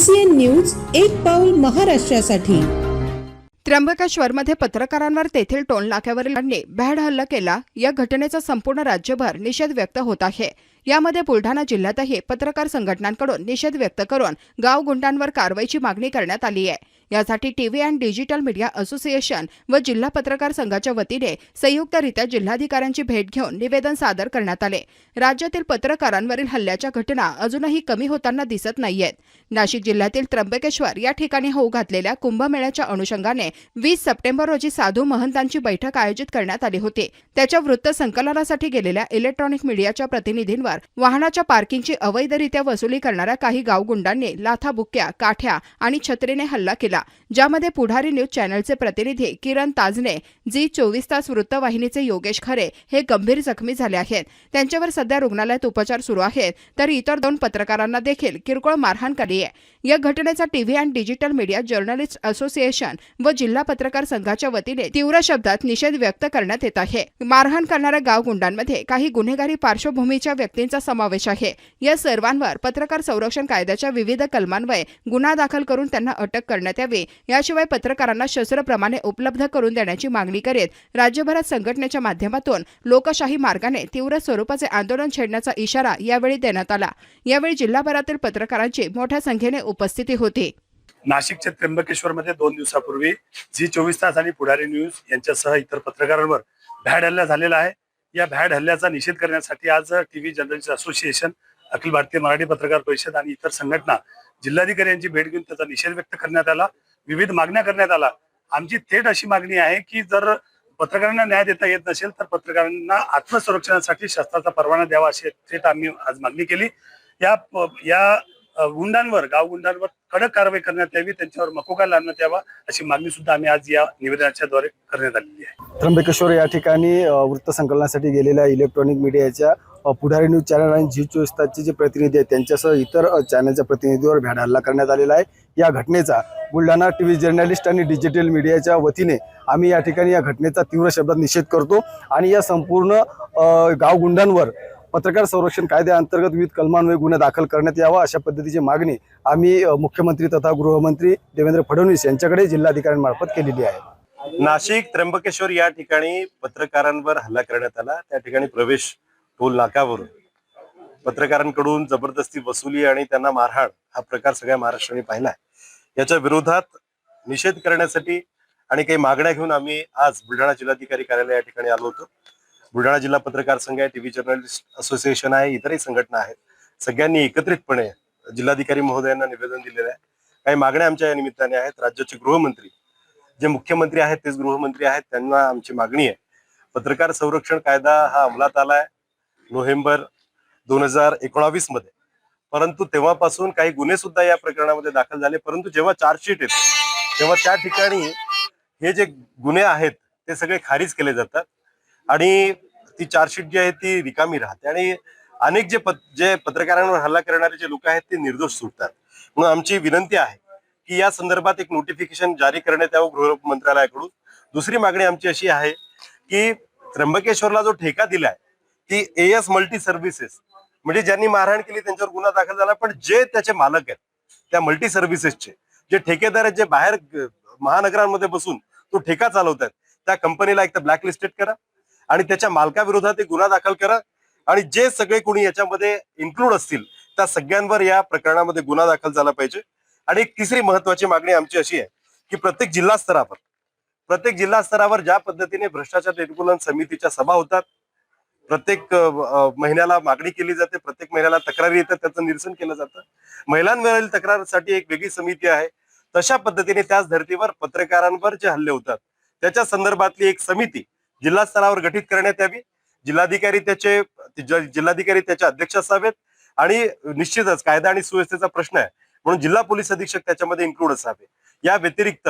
ACN news एक पाऊल महाराष्ट्रासाठी. त्र्यंबकेश्वरमध्ये पत्रकारांवर तेथील टोल नाक्यावरील भ्याड हल्ला केला. या घटनेचा संपूर्ण राज्यभर निषेध व्यक्त होत आहे. यामध्ये बुलढाणा जिल्ह्यातही पत्रकार संघटनांकडून निषेध व्यक्त करून गाव गुंडांवर कारवाईची मागणी करण्यात आली आहे. यासाठी TV and digital media association व जिल्हा पत्रकार संघाच्या वतीने संयुक्तरित्या जिल्हाधिकाऱ्यांची भेट घेऊन निवेदन सादर करण्यात आले. राज्यातील पत्रकारांवरील हल्ल्याच्या घटना अजूनही कमी होताना दिसत नाहीयेत. नाशिक जिल्ह्यातील त्र्यंबकेश्वर या ठिकाणी होऊ घातलेल्या कुंभमेळ्याच्या अनुषंगाने वीस सप्टेंबर रोजी साधू महंतांची बैठक आयोजित करण्यात आली होती. त्याच्या वृत्त संकलनासाठी गेलेल्या इलेक्ट्रॉनिक मीडियाच्या प्रतिनिधींवर वाहनाच्या पार्किंगची अवैधरित्या वसुली करणाऱ्या काही गावगुंडांनी लाथाबुक्क्या काठ्या आणि छत्रीने हल्ला केला. ज्यामध्ये पुढारी न्यूज चॅनलचे प्रतिनिधी किरण ताजने जी चोवीस तास वृत्तवाहिनीचे योगेश खरे हे गंभीर जखमी झाले आहेत. त्यांच्यावर सध्या रुग्णालयात उपचार सुरू आहेत तर इतर दोन पत्रकारांना देखील किरकोळ मारहाण केली आहे. या घटनेचा TV and digital media journalist association व जिल्हा पत्रकार संघाच्या वतीने तीव्र शब्दात निषेध व्यक्त करण्यात येत आहे. मारहाण करणाऱ्या गावगुंडांमध्ये काही गुन्हेगारी पार्श्वभूमीच्या व्यक्तींचा समावेश आहे. या सर्वांवर पत्रकार संरक्षण कायद्याच्या विविध कलमांवर गुन्हा दाखल करून त्यांना अटक करण्यात यावी. याशिवाय पत्रकारांना शस्त्रप्रमाणे उपलब्ध करून देण्याची मागणी करीत राज्यभरात संघटनेच्या माध्यमातून लोकशाही मार्गाने तीव्र स्वरूपाचे आंदोलन छेडण्याचा इशारा यावेळी देण्यात आला. यावेळी जिल्हाभरातील पत्रकारांची मोठ्या संख्येने उपस्थिती होती. नाशिकच्या त्र्यंबकेश्वर मध्ये दोन दिवसापूर्वी झी चोवीस तास आणि पुढारी न्यूज यांच्यासह इतर पत्रकारांवर भ्याड हल्ला झालेला आहे. या भ्याड हल्ल्याचा निषेध करण्यासाठी आज TV journalist association Akhil Bharatiya Marathi पत्रकार परिषद आणि इतर संघटना जिल्हाधिकारी यांची भेट घेऊन त्याचा निषेध व्यक्त करण्यात आला. विविध मागण्या करण्यात आला. आमची थेट अशी मागणी आहे की जर पत्रकारांना न्याय देता येत नसेल तर पत्रकारांना आत्मसंरक्षणासाठी शस्त्राचा परवाना द्यावा अशी थेट आम्ही आज मागणी केली. या या गुंडांवर गाव गुंडांवर कडक कारवाई करण्यात यावी त्यांच्यावर मकोका लावण्यात यावा अशी मागणी सुद्धा आम्ही आज या निवेदनाच्या द्वारे करण्यात आलेली आहे. त्र्यंबकेश्वर या ठिकाणी वृत्तसंकलनासाठी गेलेल्या इलेक्ट्रॉनिक मीडियाच्या पुढारी न्यूज चॅनल आणि झी चोवीस तासचे जे प्रतिनिधी आहेत त्यांच्यासह इतर चॅनलच्या प्रतिनिधीवर भ्याड हल्ला करण्यात आलेला आहे. या घटनेचा बुलढाणा टी व्ही जर्नलिस्ट आणि डिजिटल मीडियाच्या वतीने आम्ही या ठिकाणी या घटनेचा तीव्र शब्दात निषेध करतो. आणि या संपूर्ण गावगुंडांवर पत्रकार संरक्षण कायद्याअंतर्गत विविध कलमान्वये गुन्हा दाखल करण्यात यावा अशा पद्धतीची मागणी आम्ही मुख्यमंत्री तथा गृहमंत्री देवेंद्र फडणवीस यांच्याकडे जिल्हाधिकाऱ्यांमार्फत केलेली आहे. नाशिक त्र्यंबकेश्वर या ठिकाणी पत्रकारांवर हल्ला करण्यात आला. त्या ठिकाणी प्रवेश टोल नाकावरून पत्रकारांकडून जबरदस्ती वसुली आणि त्यांना मारहाण हा प्रकार सगळ्या महाराष्ट्राने पाहिला याच्या विरोधात निषेध करण्यासाठी आणि काही मागण्या घेऊन आम्ही आज बुलढाणा जिल्हाधिकारी कार्यालय या ठिकाणी आलो होतो. बुलढाणा जिल्हा पत्रकार संघ आहे टीव्ही जर्नलिस्ट असोसिएशन आहे इतरही संघटना आहेत. सगळ्यांनी एकत्रितपणे जिल्हाधिकारी महोदयांना निवेदन दिलेलं आहे. काही मागण्या आमच्या या निमित्ताने आहेत. राज्याचे गृहमंत्री जे मुख्यमंत्री आहेत तेच गृहमंत्री आहेत. त्यांना आमची मागणी आहे. पत्रकार संरक्षण कायदा हा अंमलात आलाय नोव्हेंबर दोन हजार एकोणावीसमध्ये. परंतु तेव्हापासून काही गुन्हे सुद्धा या प्रकरणामध्ये दाखल झाले. परंतु जेव्हा चार्जशीट येते तेव्हा त्या ठिकाणी हे जे गुन्हे आहेत ते सगळे खारिज केले जातात. आणि ती चार्जशीट जी आहे ती रिकामी राहते. आणि अनेक जे पत जे पत्रकारांवर हल्ला करणारे जे लोक आहेत ते निर्दोष सुटतात. म्हणून आमची विनंती आहे की या संदर्भात एक नोटिफिकेशन जारी करण्यात यावं गृह मंत्रालयाकडून. दुसरी मागणी आमची अशी आहे की त्र्यंबकेश्वरला जो ठेका दिलाय ती एएस मल्टी सर्व्हिसेस म्हणजे ज्यांनी मारहाण केली त्यांच्यावर गुन्हा दाखल झाला पण जे त्याचे मालक आहेत त्या मल्टी सर्व्हिसेसचे जे ठेकेदार आहेत जे बाहेर महानगरांमध्ये बसून तो ठेका चालवतात त्या कंपनीला एक तर ब्लॅकलिस्टेड करा. आणि त्याच्या मालकाविरोधात एक गुन्हा दाखल करा. आणि जे सगळे कोणी याच्यामध्ये इन्क्लूड असतील त्या सगळ्यांवर या प्रकरणामध्ये गुन्हा दाखल झाला पाहिजे. आणि एक तिसरी महत्वाची मागणी आमची अशी आहे की प्रत्येक जिल्हा स्तरावर प्रत्येक जिल्हा स्तरावर ज्या पद्धतीने भ्रष्टाचार निर्मूलन समितीच्या सभा होतात प्रत्येक महिन्याला मागणी केली जाते प्रत्येक महिन्याला तक्रारी येतात त्याचं निरसन केलं जातं. महिलांवरील तक्रारीसाठी एक वेगळी समिती आहे. तशा पद्धतीने त्याच धर्तीवर पत्रकारांवर जे हल्ले होतात त्याच्या संदर्भातली एक समिती जिल्हा स्तरावर गठीत करण्यात यावी. जिल्हाधिकारी त्याचे जिल्हाधिकारी त्याचे अध्यक्ष असावेत. आणि निश्चितच कायदा आणि सुव्यवस्थेचा प्रश्न आहे. म्हणून जिल्हा पोलीस अधीक्षक त्याच्यामध्ये इन्क्लूड असावे. या व्यतिरिक्त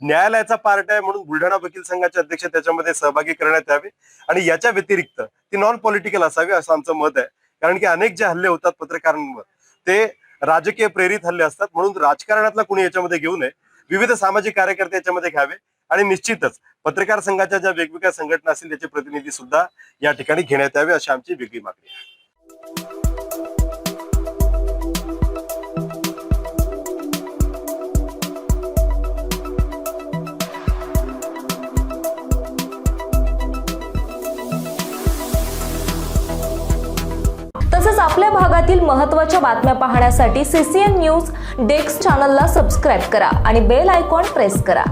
न्यायालयाचा पार्ट आहे म्हणून बुलढाणा वकील संघाचे अध्यक्ष त्याच्यामध्ये सहभागी करण्यात यावे. आणि याच्या व्यतिरिक्त ती नॉन पॉलिटिकल असावी असं आमचं मत आहे. कारण की अनेक जे हल्ले होतात पत्रकारांवर ते राजकीय प्रेरित हल्ले असतात. म्हणून राजकारणातला कोणी याच्यामध्ये घेऊ नये. विविध सामाजिक कार्यकर्ते याच्यामध्ये घ्यावे. आणि निश्चितच पत्रकार संघाच्या ज्या वेगवेगळ्या संघटना असतील त्याचे प्रतिनिधी सुद्धा या ठिकाणी घेण्यात यावे अशी आमची वेगळी मागणी आहे. तसंच आपल्या भागातील महत्त्वाच्या बातम्या पाहण्यासाठी सीसीएन न्यूज डेस्क चॅनलला सबस्क्राईब करा आणि बेल आयकॉन प्रेस करा.